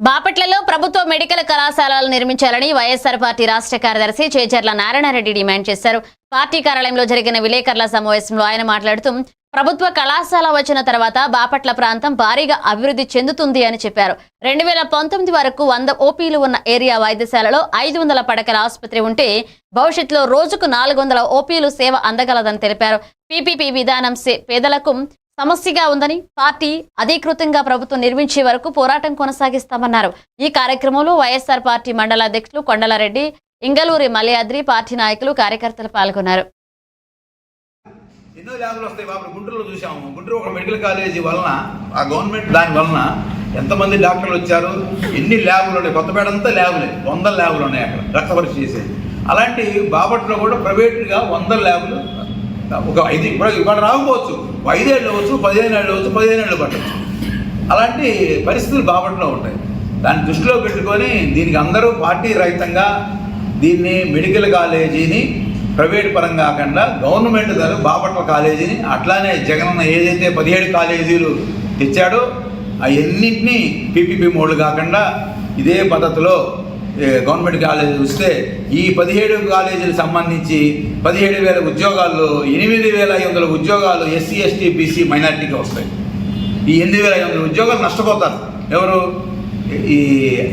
బాపట్లలో ప్రభుత్వ మెడికల్ కళాశాలలు నిర్మించాలని వైఎస్ఆర్ పార్టీ రాష్ట్ర కార్యదర్శి చేచర్ల నారాయణరెడ్డి డిమాండ్ చేశారు. పార్టీ కార్యాలయంలో జరిగిన విలేకరుల సమావేశంలో ఆయన మాట్లాడుతూ ప్రభుత్వ కళాశాల వచ్చిన తర్వాత బాపట్ల ప్రాంతం భారీగా అభివృద్ధి చెందుతుంది అని చెప్పారు. రెండు వేల పంతొమ్మిది వరకు వంద ఓపీలు ఉన్న ఏరియా వైద్యశాలలో ఐదు వందల పడకల ఆసుపత్రి ఉంటే భవిష్యత్తులో రోజుకు నాలుగు వందల ఓపీలు సేవ అందగలదని తెలిపారు. పీపీపీ విధానం సే- పేదలకు సమస్యగా ఉందని పార్టీ అధీకృతంగా ప్రభుత్వం నిర్మించే వరకు పోరాటం కొనసాగిస్తామన్నారు. ఈ కార్యక్రమంలో వైఎస్ఆర్ పార్టీ మండల అధ్యక్షులు కొండలారెడ్డి ఇంగలూరి మలయాద్రి పార్టీ నాయకులు కార్యకర్తలు పాల్గొన్నారు. ఎన్నో ల్యాబ్లు వస్తాయి బాబు. గుంటూరులో చూసాము గుంటూరు ఒక మెడికల్ కాలేజీ వలన ఆ గవర్నమెంట్ దాని వలన ఎంతమంది డాక్టర్లు వచ్చారు? ఎన్ని ల్యాబులు ఉన్నాయి? కొత్తపేట అంతా ల్యాబులే. వందల ల్యాబులు ఉన్నాయి అక్కడ. రక్త పరీక్ష చేసే అలాంటి బాపట్లో కూడా ప్రైవేట్గా వందల ల్యాబులు. ఒక ఐదు ఇప్పుడు ఇవాళ రాకపోవచ్చు. ఐదేళ్ళు అవ్వచ్చు పదిహేను ఏళ్ళు అవ్వచ్చు పదిహేను ఏళ్ళు పట్టవచ్చు అలాంటి పరిస్థితులు బాపట్లో ఉంటాయి. దాన్ని దృష్టిలో పెట్టుకొని దీనికి అందరూ పార్టీ రహితంగా దీన్ని మెడికల్ కాలేజీని ప్రైవేట్ పరంగా కాకుండా గవర్నమెంట్ గారు బాపట్ల కాలేజీని అట్లానే జగనన్న ఏదైతే పదిహేడు కాలేజీలు తెచ్చాడో అవన్నింటినీ పీపీపీ మోడ్లు కాకుండా ఇదే పద్ధతిలో గవర్నమెంట్ కాలేజీ చూస్తే ఈ పదిహేడు కాలేజీలకు సంబంధించి పదిహేడు వేల ఉద్యోగాల్లో ఎనిమిది వేల ఐదు వందల ఉద్యోగాలు ఎస్సీ ఎస్టీ బీసీ మైనార్టీకి వస్తాయి. ఈ ఎనిమిది వేల ఐదు వందల ఉద్యోగాలు నష్టపోతారు. ఎవరు? ఈ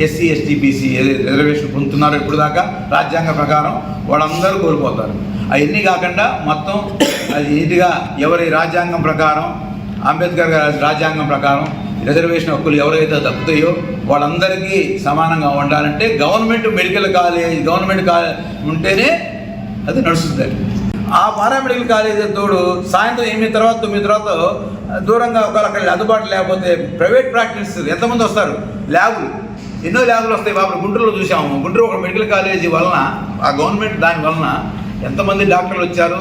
ఎస్సీ ఎస్టీ బీసీ రిజర్వేషన్ పొందుతున్నారో ఇప్పుడు దాకా రాజ్యాంగ ప్రకారం వాళ్ళందరూ కోల్పోతారు. అవన్నీ కాకుండా మొత్తం అది నీట్గా ఎవరి రాజ్యాంగం ప్రకారం అంబేద్కర్ గారి రాజ్యాంగం ప్రకారం రిజర్వేషన్ హక్కులు ఎవరైతే తప్పుతాయో వాళ్ళందరికీ సమానంగా ఉండాలంటే government medical college government college ఉంటేనే అది నడుస్తుంది. ఆ పారామెడికల్ కాలేజీ తోడు సాయంత్రం ఎనిమిది తర్వాత తొమ్మిది తర్వాత దూరంగా ఒకవేళ అక్కడ లేకపోతే ప్రైవేట్ ప్రాక్టీస్ ఎంతమంది వస్తారు? ల్యాబులు. ఎన్నో ల్యాబులు వస్తాయి బాబు. గుంటూరులో చూసాము. గుంటూరు ఒక మెడికల్ కాలేజీ వలన ఆ గవర్నమెంట్ దాని వలన ఎంతమంది డాక్టర్లు వచ్చారు?